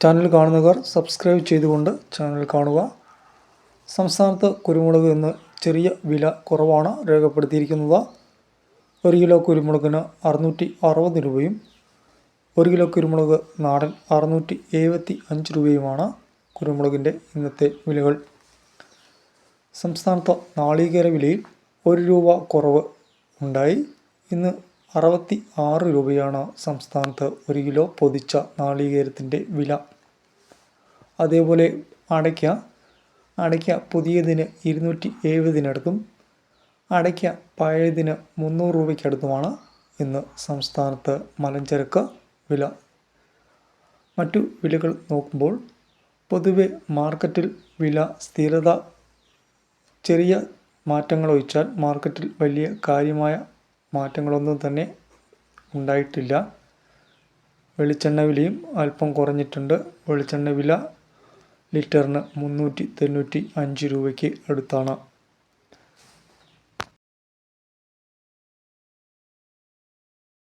Channel കാണുന്നവർ subscribe ചെയ്തുകൊണ്ട് channel കാണുക. സംസ്ഥാനത്ത് കുരുമുളക് ഇന്ന് ചെറിയ വില കുറവാണ് രേഖപ്പെടുത്തിയിരിക്കുന്നത്. ഒരു കിലോ കുരുമുളകിന് അറുന്നൂറ്റി അറുപത് രൂപയും ഒരു കിലോ കുരുമുളക് നാടൻ അറുന്നൂറ്റി എഴുപത്തി അഞ്ച് രൂപയുമാണ് കുരുമുളകിന്റെ ഇന്നത്തെ വിലകൾ. സംസ്ഥാനത്ത് നാളികേര വിലയിൽ ഒരു രൂപ കുറവ് ഉണ്ടായി. ഇന്ന് അറുപത്തി ആറ് രൂപയാണ് സംസ്ഥാനത്ത് ഒരു കിലോ പൊതിച്ച നാളികേരത്തിന്റെ വില. അതേപോലെ അടയ്ക്ക. അടയ്ക്ക പുതിയതിന് ഇരുന്നൂറ്റി എഴുപതിനടുത്തും അടയ്ക്ക പഴയതിന് മുന്നൂറ് രൂപയ്ക്കടുത്തുമാണ് ഇന്ന് സംസ്ഥാനത്ത് മലഞ്ചരക്ക് വില. മറ്റു വിലകൾ നോക്കുമ്പോൾ പൊതുവെ മാർക്കറ്റിൽ വില സ്ഥിരത ചെറിയ മാറ്റങ്ങൾ ഒഴിച്ചാൽ മാർക്കറ്റിൽ വലിയ കാര്യമായ മാറ്റങ്ങളൊന്നും തന്നെ ഉണ്ടായിട്ടില്ല. വെളിച്ചെണ്ണ വിലയും അല്പം കുറഞ്ഞിട്ടുണ്ട്. വെളിച്ചെണ്ണ വില ലിറ്ററിന് മുന്നൂറ്റി തൊണ്ണൂറ്റി അഞ്ച് രൂപയ്ക്ക് അടുത്താണ്.